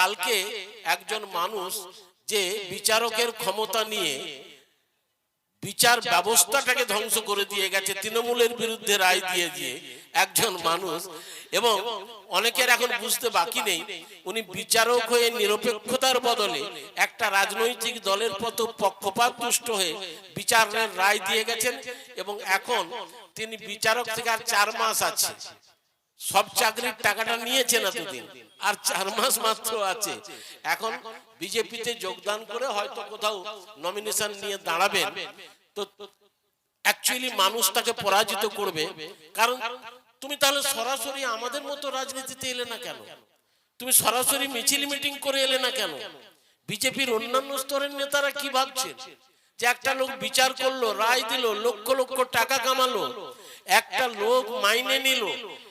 কালকে একজন মানুষ যে বিচারকের ক্ষমতা নিয়ে বিচার ব্যবস্থাটাকে ধ্বংস করে দিয়ে গেছে, তৃণমূলের বিরুদ্ধে রায় দিয়ে দিয়ে একজন মানুষ। এবং অনেকের এখন বুঝতে বাকি নেই, উনি বিচারক হয়ে নিরপেক্ষতার বদলে একটা রাজনৈতিক দলের প্রতি পক্ষপাত দুষ্ট হয়ে বিচারের রায় দিয়ে গেছেন। এবং এখন তিনি বিচারক থেকে আর চার মাস আছে। সব চাকরির টাকাটা নিয়েছেন এতদিন আর চার মাস মাত্র আছে। এখন বিজেপিতে যোগদান করে হয়তো কোথাও নমিনেশন নিয়ে দাঁড়াবেন। তো অ্যাকচুয়ালি মানুষ তাকে পরাজিত করবে। কারণ তুমি তাহলে সরাসরি আমাদের মতো রাজনীতিতে এলে না কেন? তুমি সরাসরি মিছিল মিটিং করে এলে না কেন? বিজেপির অন্যান্য স্তরের নেতারা কি ভাবছেন? যে একটা লোক বিচার করল রায় দিল লক্ষ লক্ষ টাকা কামালো। একটা লোক মাইনে নিল।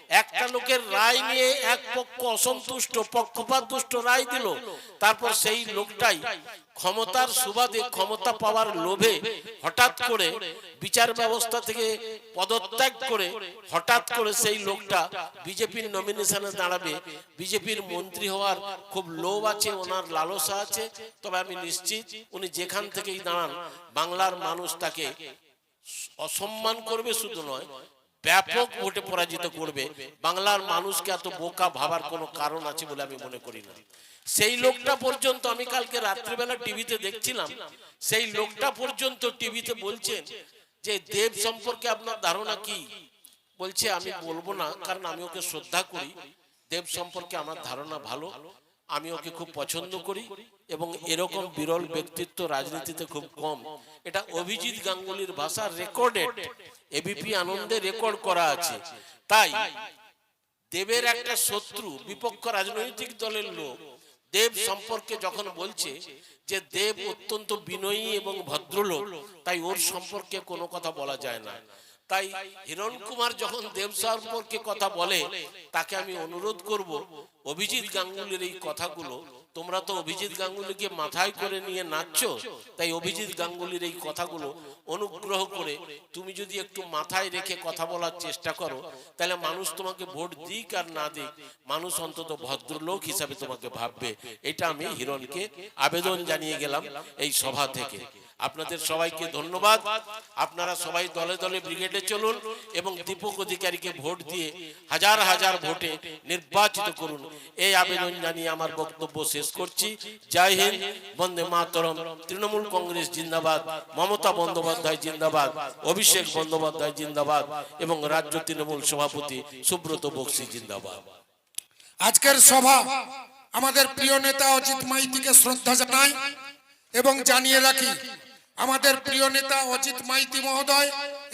একটা লোকের রায় নিয়ে এক পক্ষ অসন্তুষ্ট পক্ষপাত দুষ্ট রায় দিল। তারপর সেই লোকটাই ক্ষমতার সুবাদে ক্ষমতা পাওয়ার লোভে হঠাৎ করে বিচার ব্যবস্থা থেকে পদত্যাগ করে হঠাৎ করে সেই লোকটা বিজেপির নমিনেশনে দাঁড়াবে। বিজেপির মন্ত্রী হওয়ার খুব লোভ আছে, ওনার লালসা আছে। তবে আমি নিশ্চিত উনি যেখান থেকেই দাঁড়ান, বাংলার মানুষ তাকে অসম্মান করবে শুধু নয় ব্যাপক ভোটে পরাজিত করবে। বাংলার মানুষকে এত বোকা ভাবার কোনো কারণ আছে বলে আমি মনে করি না। সেই লোকটা পর্যন্ত আমি কালকে রাত্রিবেলা টিভিতে দেখছিলাম। সেই লোকটা পর্যন্ত টিভিতে বলছেন যে দেব সম্পর্কে আপনার ধারণা কি? বলছে আমি বলব না কারণ আমি ওকে শ্রদ্ধা করি। দেব সম্পর্কে আমার ধারণা ভালো আমি ওকে খুব পছন্দ করি এবং এরকম বিরল ব্যক্তিত্ব রাজনীতিতে খুব কম। এটা অভিজিৎ গাঙ্গুলির ভাষা রেকর্ডেড এবিপি আনন্দে রেকর্ড করা আছে। তাই দেবের একটা শত্রু বিপক্ষ রাজনৈতিক দলের লোক। দেব সম্পর্কে যখন বলছে যে দেব অত্যন্ত বিনয়ী এবং ভদ্রলোক তাই ওর সম্পর্কে কোনো কথা বলা যায় না। তাই হিরণ কুমার যখন দেব সম্পর্কে কথা বলে তাকে আমি অনুরোধ করব অভিজিৎ গাঙ্গুলির এই কথাগুলো তোমরা তো অভিজিৎ গাঙ্গুলিকে মাথায় করে নিয়ে নাচছো, তাই অভিজিৎ গাঙ্গুলির এই কথাগুলো অনুগ্রহ করে তুমি যদি একটু মাথায় রেখে কথা বলার চেষ্টা করো, তাহলে মানুষ তোমাকে ভোট দিক আর না দিক, মানুষ অন্তত ভদ্রলোক হিসাবে তোমাকে ভাববে। এটা আমি হিরণকে আবেদন জানিয়ে গেলাম এই সভা থেকে। আপনাদের সবাইকে ধন্যবাদ। আপনারা সবাই দলে দলে ব্রিগেডে চলুন এবং দীপক অধিকারীকে ভোট দিয়ে হাজার হাজার ভোটে নির্বাচিত করুন। এই আবেদন জানিয়ে আমার বক্তব্য শেষ করছি। জয় হিন্দ বন্দে মাতরম। তৃণমূল কংগ্রেস জিন্দাবাদ মমতা বন্দ্যোপাধ্যায় জিন্দাবাদ অভিষেক বন্দ্যোপাধ্যায় জিন্দাবাদ এবং রাজ্য তৃণমূল সভাপতি সুব্রত বক্সি জিন্দাবাদ। আজকের সভা আমাদের প্রিয় নেতা অজিত মাইতিকে শ্রদ্ধা জানাই এবং জানিয়ে রাখি আমাদের প্রিয় নেতা অজিত মাইতি মহোদয়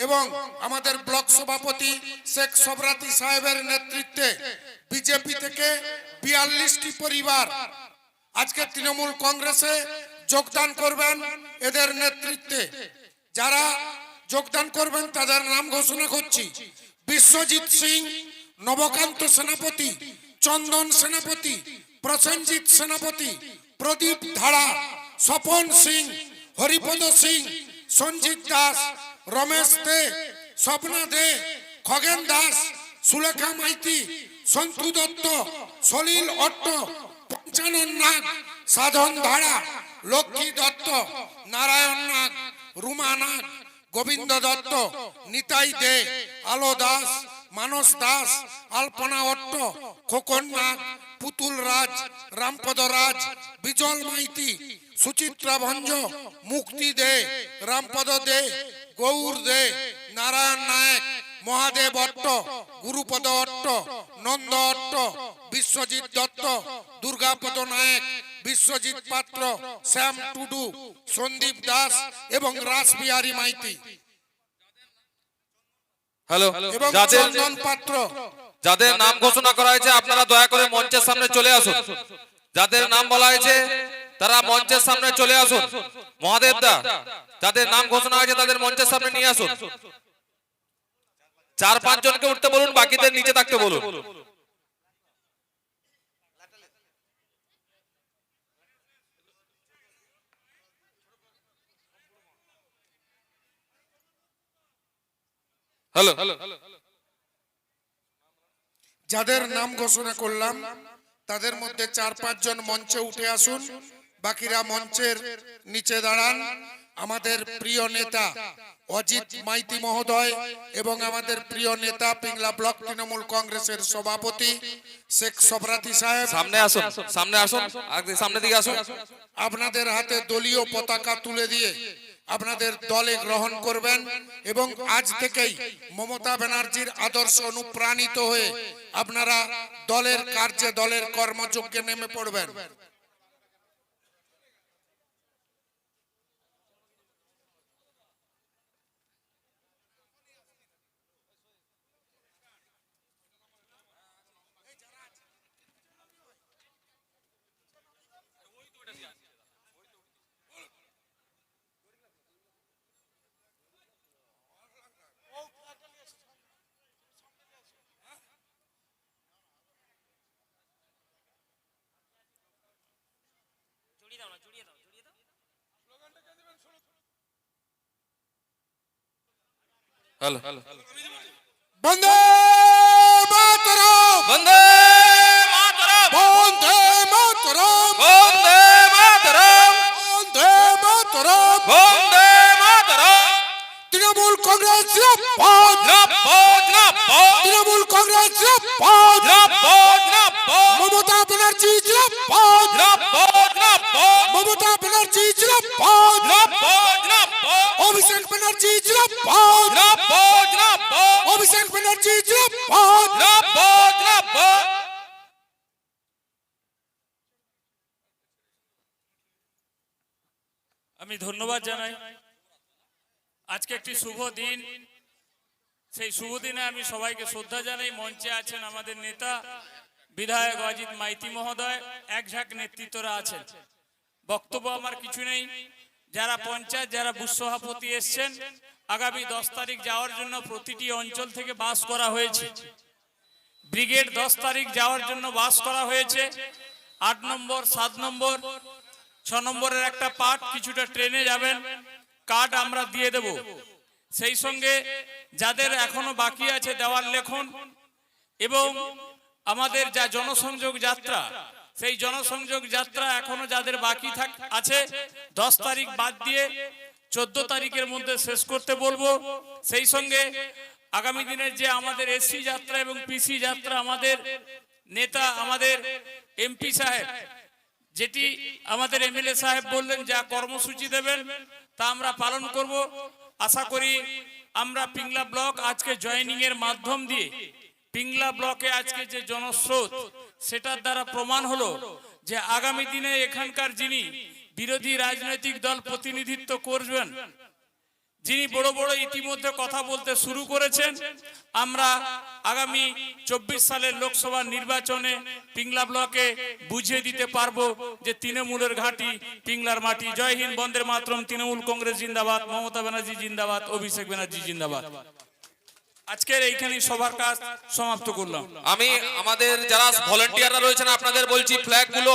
এবং আমাদের ব্লক সভাপতি শেখ সবরাতি সাহেবের নেতৃত্বে বিজেপি থেকে বিয়াল্লিশটি পরিবার আজকে তৃণমূল কংগ্রেসে যোগদান করবেন এদের নেতৃত্বে। যারা যোগদান করবেন তাদের নাম ঘোষণা করছি। বিশ্বজিৎ সিং, নবকান্ত সেনাপতি, চন্দন সেনাপতি, প্রসেনজিৎ সেনাপতি, প্রদীপ ধারা স্বপন সিং হরিপদ সিং, সঞ্জিত দাস, রমেশ দে, স্বপ্না দে, খগেন দাস, সুলেখা মাইতি, সন্তু দত্ত, সলিল অট্ট, পঞ্চানন নাগ, সাধন ধারা, লক্ষ্মী দত্ত, নারায়ণ নাগ, রুমা নাগ, গোবিন্দ দত্ত, নিতাই দে, আলো দাস, মানস দাস, আলপনা অট্ট, খোকন নাগ, পুতুল রাজ, রামপদ রাজ, বিজল মাইতি সুচিত্রা ভঞ্জ মুক্তি দে রামপদ দে গৌর দে নারায়ণ নায়ক মহাদেব অট্ট গুরুপদ অট্ট নন্দ অট্ট বিশ্বজিৎ দত্ত দুর্গাপদ নায়ক বিশ্বজিৎ পাত্র শ্যাম টুডু সন্দীপ দাস এবং রাসবিহারী মাইতি। হ্যালো এবং চন্দন পাত্র। যাদের নাম ঘোষণা করা হয়েছে আপনারা দয়া করে মঞ্চের সামনে চলে আসুন। যাদের নাম বলা হয়েছে তারা মঞ্চের সামনে চলে আসুন। মহাদেব দা যাদের নাম ঘোষণা হয়েছে তাদের মঞ্চের সামনে নিয়ে আসুন। চার পাঁচ জনকে উঠতে বলুন, বাকিদের নিচে থাকতে বলুন। হ্যালো। যাদের নাম ঘোষণা করলাম, তাদের মধ্যে চার পাঁচজন মঞ্চে উঠে আসুন। বাকিরা মঞ্চের নিচে দাঁড়ান। আমাদের প্রিয় নেতা অজিত মাইতি মহোদয় এবং আমাদের প্রিয় নেতা পিংলা ব্লক তৃণমূল কংগ্রেসের সভাপতি শেখ সবরাতি সাহেব। সামনে আসুন সামনে আসুন আগে সামনে দিকে আসুন। আপনাদের হাতে দলীয় পতাকা তুলে দিয়ে আপনাদের দলে গ্রহণ করবেন এবং আজ থেকেই মমতা ব্যানার্জির আদর্শ অনুপ্রাণিত হয়ে আপনারা দলের কার্যে দলের কর্মযজ্ঞে নেমে পড়বেন। হ্যালো। বন্দে মাতরম। বন্দে মাতরম। বন্দে মাতরম। বন্দে মাতরম। বন্দে মাতরম। বন্দে মাতরম। তৃণমূল কংগ্রেস আমি ধন্যবাদ জানাই। আজকে একটি শুভ দিন। সেই শুভ দিনে আমি সবাইকে শ্রদ্ধা জানাই। মঞ্চে আছেন আমাদের নেতা বিধায়ক অজিত মাইতি মহোদয়। এক ঝাঁক নেতৃত্বরা আছেন। বক্তব্য আমার কিছু নেই। যারা পঞ্চায়েত, যারা বুথ সভাপতি এসছেন আগামী দশ তারিখ যাওয়ার জন্য প্রতিটি অঞ্চল থেকে বাস করা হয়েছে। ব্রিগেড দশ তারিখ যাওয়ার জন্য বাস করা হয়েছে। আট নম্বর সাত নম্বর ছ নম্বরের একটা পার্ট কিছুটা ট্রেনে যাবেন। কার্ড আমরা দিয়ে দেব। সেই সঙ্গে যাদের এখনও বাকি আছে দেওয়ার লেখন এবং আমাদের যা জনসংযোগ যাত্রা সেই জনসংযোগ যাত্রা এখনও যাদের বাকি থাক আছে দশ তারিখ বাদ দিয়ে চোদ্দ তারিখের মধ্যে শেষ করতে বলব। সেই সঙ্গে আগামী দিনের যে আমাদের এসসি যাত্রা এবং পিসি যাত্রা আমাদের নেতা আমাদের এমপি সাহেব যেটি আমাদের এমএলএ সাহেব বললেন যা কর্মসূচি দেবেন তা আমরা পালন করব। আশা করি আমরা পিংলা ব্লক আজকে জয়েনিং এর মাধ্যম দিয়ে পিংলা ব্লকে আজকে যে জনস্রোত সেটার দ্বারা প্রমাণ হলো যে আগামী দিনে এখানকার যিনি বিরোধী রাজনৈতিক দল প্রতিনিধিত্ব করবেন। যিনি বড় বড় ইতিমধ্যে কথা বলতে শুরু করেছেন, আমরা আগামী চব্বিশ সালের লোকসভা নির্বাচনে পিংলা ব্লকে বুঝিয়ে দিতে পারব যে তৃণমূলের ঘাঁটি পিংলার মাটি। জয় হিন্দ বন্দের মাতরম, তৃণমূল কংগ্রেস জিন্দাবাদ, মমতা ব্যানার্জি জিন্দাবাদ, অভিষেক ব্যানার্জি জিন্দাবাদ। আজকের এইখানেই সবার কাজ সমাপ্ত করলাম। আমি আমাদের যারা ভলেন্টিয়াররা রয়েছেন, আপনাদের বলছি ফ্ল্যাগগুলো